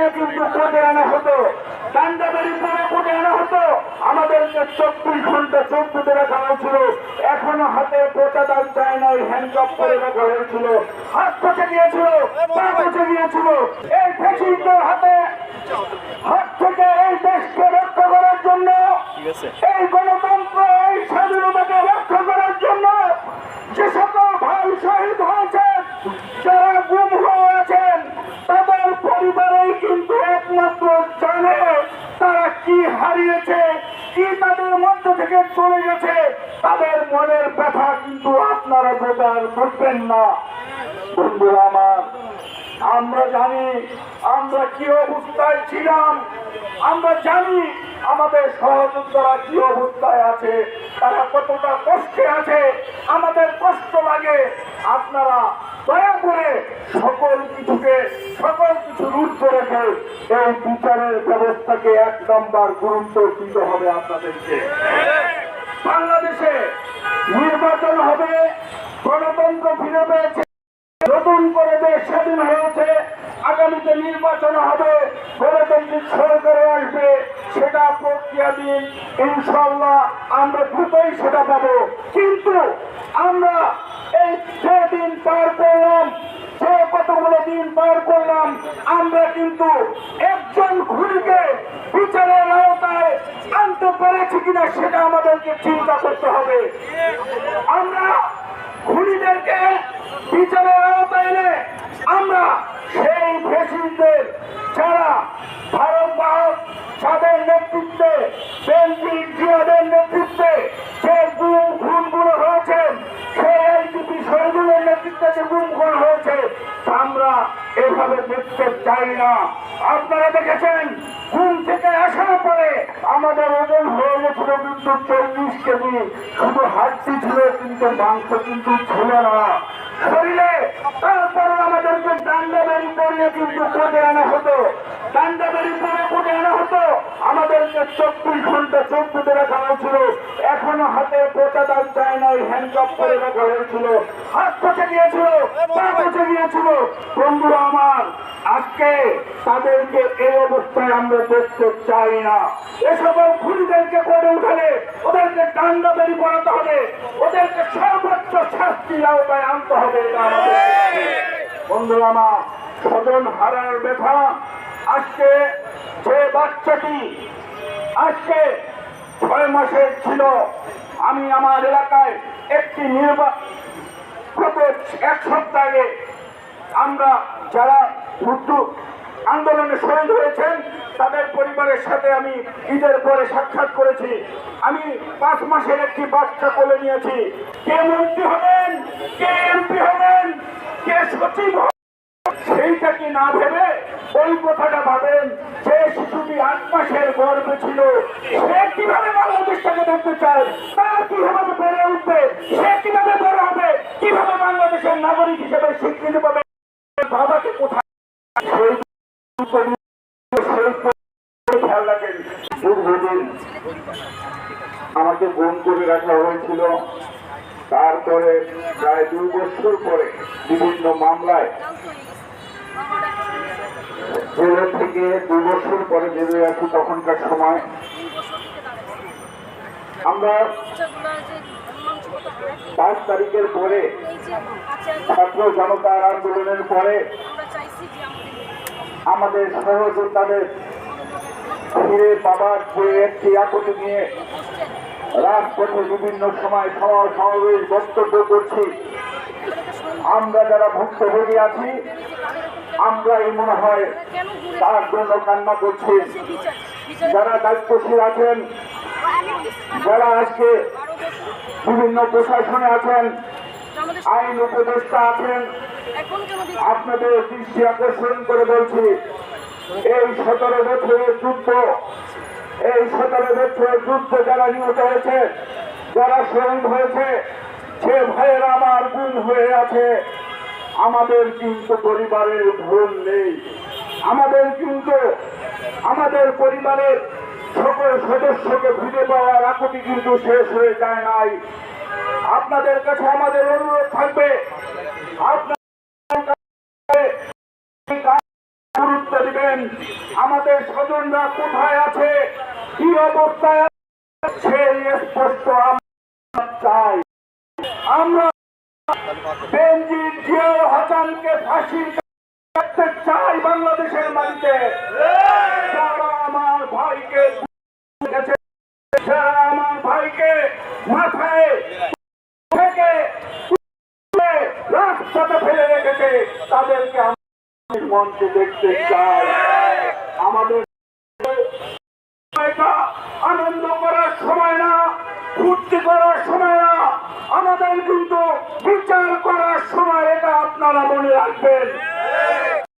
পরে কিন্তু কোর্টে আনা হতো ডান্ডাবাড়ি পরে কোর্টে আনা হতো আমাদেরকে চব্বিশ ঘণ্টা চব্বিশে রাখা হয়েছিল এখনও হাতে দাম চায় নাই হ্যান্ডকাপ করে রাখা হয়েছিল হাত পচে গিয়েছিল পা পচে গিয়েছিল এই ফেসিলদের হাতে হাত থেকে এই দেশকে রক্ষা করার জন্য এই গণতন্ত্র এই স্বাধীনতাকে রক্ষা করার জন্য যে সকল ভাই শহীদ হয়েছেন যারা গুম হয়ে আছেন তাদের পরিবারেই কিন্তু একমাত্র জানে তারা কি হারিয়েছে, কি তাদের মধ্য থেকে চলে গেছে, তাদের মনের ব্যথা কিন্তু আপনারা প্রচার করবেন না। বন্ধুরা আমার জানি, আমরা কি অবস্থায় ছিলাম? আমরা জানি আমাদের সহযোদ্ধারা কি অবস্থায় আছে, তারা কতটা কষ্টে আছে, আমাদের কষ্ট লাগে। আপনারা দয়া করে সকল কিছুকে, সকল কিছু রুদ্ধ রেখে এই বিচারের ব্যবস্থাকে এক নম্বর গুরুত্ব দিতে হবে আপনাদেরকে। বাংলাদেশে নির্বাচন হবে, গণতন্ত্র ফিরে পেয়েছে। নতুন করে দেশ স্বাধীন হয়েছে, আগামীতে নির্বাচন হবে, গণতান্ত্রিক সরকারে আসবে, সেটা প্রক্রিয়াধীন ইনশাল্লাহ আমরা দ্রুতই সেটা পাবো। কিন্তু আমরা এই যে দিন পার করলাম, যে কতগুলো দিন পার করলাম, আমরা কিন্তু একজন খুনিকে বিচারের আওতায় আনতে পেরেছি কিনা সেটা আমাদেরকে চিন্তা করতে হবে। আমরা খুনিদেরকে বিচারের আওতায় এনে আমরা সেই ফেসিলদের যারা ভারত বাহক যাদের নেতৃত্বে বেনজি জিয়াদের নেতৃত্বে যে গুম খুনগুলো হয়েছে, সেই আইজিপি শহীদুলের নেতৃত্বে যে গুম খুন হয়েছে, আমরা এভাবে দেখতে চাই না। আপনারা দেখেছেন ঘুম থেকে আসার পরে আমাদের ওজন হয়ে গেছিল কিন্তু চল্লিশ কেজি। শুধু হাড্ডি ছিল কিন্তু মাংস কিন্তু ছিল না। শরীরে তারপরে আমাদেরকে ডান্ডাবাড়ি পরিয়ে কিন্তু কোটে আনা হতো। ডান্ডাবাড়ি পরে কোটে আনা হতো। আমাদেরকে চব্বিশ ঘণ্টা চব্বিশে রাখা হয়েছিল। এখনও হাতে পোটা দাম চায় নাই হ্যান্ডকাপ করে রাখা হয়েছিল। হাত পচে গিয়েছিল, পা পচে গিয়েছিল। বন্ধুরা আমার আজকে তাদেরকে এই অবস্থায় আমরা দেখতে চাই না। এ সকল খুনিদেরকে করে উঠালে ওদেরকে ডান্ডা বেরি করাতে হবে। ওদেরকে সর্বোচ্চ শাস্তির আওতায় আনতে হবে বন্ধুরা আমার স্বজন হারার ব্যথা, আজকে যে বাচ্চাটি, আজকে ছয় মাসের ছিল, আমি আমার এলাকায় একটি নির্বাচন এক সপ্তাহ আমরা যারা উর্দু আন্দোলনে শহীদ হয়েছেন, তাদের পরিবারের সাথে আমি ঈদের পরে সাক্ষাৎ করেছি। আমি পাঁচ মাসের একটি বাচ্চা কোলে নিয়েছি। কে মন্ত্রী হবেন? কে এমপি হবেন? কে সচিব হবেন? সেইটাকে না ভেবে ওই কথাটা ভাবেন যে শিশুটি আট মাসের গর্বে ছিল। সে কীভাবে বাংলাদেশটাকে দেখতে চায়? তার কীভাবে বেড়ে উঠবে? সে কীভাবে বড় হবে? কীভাবে বাংলাদেশের নাগরিক হিসেবে স্বীকৃতি পাবে? বাবাকে কোথায়? খেয়াল আমাকে ফোন করে রাখা হয়েছিল। তারপরে প্রায় দুই বছর পরে বিভিন্ন মামলায় জেলের থেকে দুই বছর পরে বেরিয়ে আসি তখনকার সময়। আমরা পাঁচ তারিখের পরে ছাত্র জনতার আন্দোলনের পরে আমাদের সহযোদ্ধাদের ফিরে পাবার একটি নিয়ে রাজপথে বিভিন্ন সময় সভা সমাবেশ বক্তব্য করছি। আমরা যারা ভুক্তভোগী আছি আমরাই মনে হয় তার জন্য কান্না করছি। যারা দায়িত্বশীল আছেন, যারা আজকে বিভিন্ন প্রশাসনে আছেন আইন উপদেষ্টা আছেন। আপনাদের দৃষ্টি আকর্ষণ করে বলছি এই সতেরো বছরের যুদ্ধ এই সতেরো বছরের যুদ্ধ যারা নিহত হয়েছে যারা শহীদ হয়েছে সে ভাইয়েরা আমার গুম হয়ে আছে। আমাদের কিন্তু পরিবারের ভুল নেই। আমাদের কিন্তু আমাদের পরিবারের সকল সদস্যকে খুঁজে পাওয়ার আকুতি কিন্তু শেষ হয়ে যায় নাই। আপনাদের কাছে আমাদের অনুরোধ থাকবে গুরুত্ব দিবেন। আমাদের স্বজনরা কোথায় আছে? কি অবস্থায় সেই স্পষ্ট আমরা চাই। আমরা হাসানকে ফাঁসির চাই বাংলাদেশের ভাইকে আমার ভাইকে মাথায় থেকে রাস্তাতে ফেলে রেখেছে। তাদেরকে আমাদের মঞ্চে দেখতে চাই। আমাদের আনন্দ করার সময় না, ফুর্তি করার সময় না, আমাদের কিন্তু বিচার করার সময় এটা আপনারা মনে রাখবেন।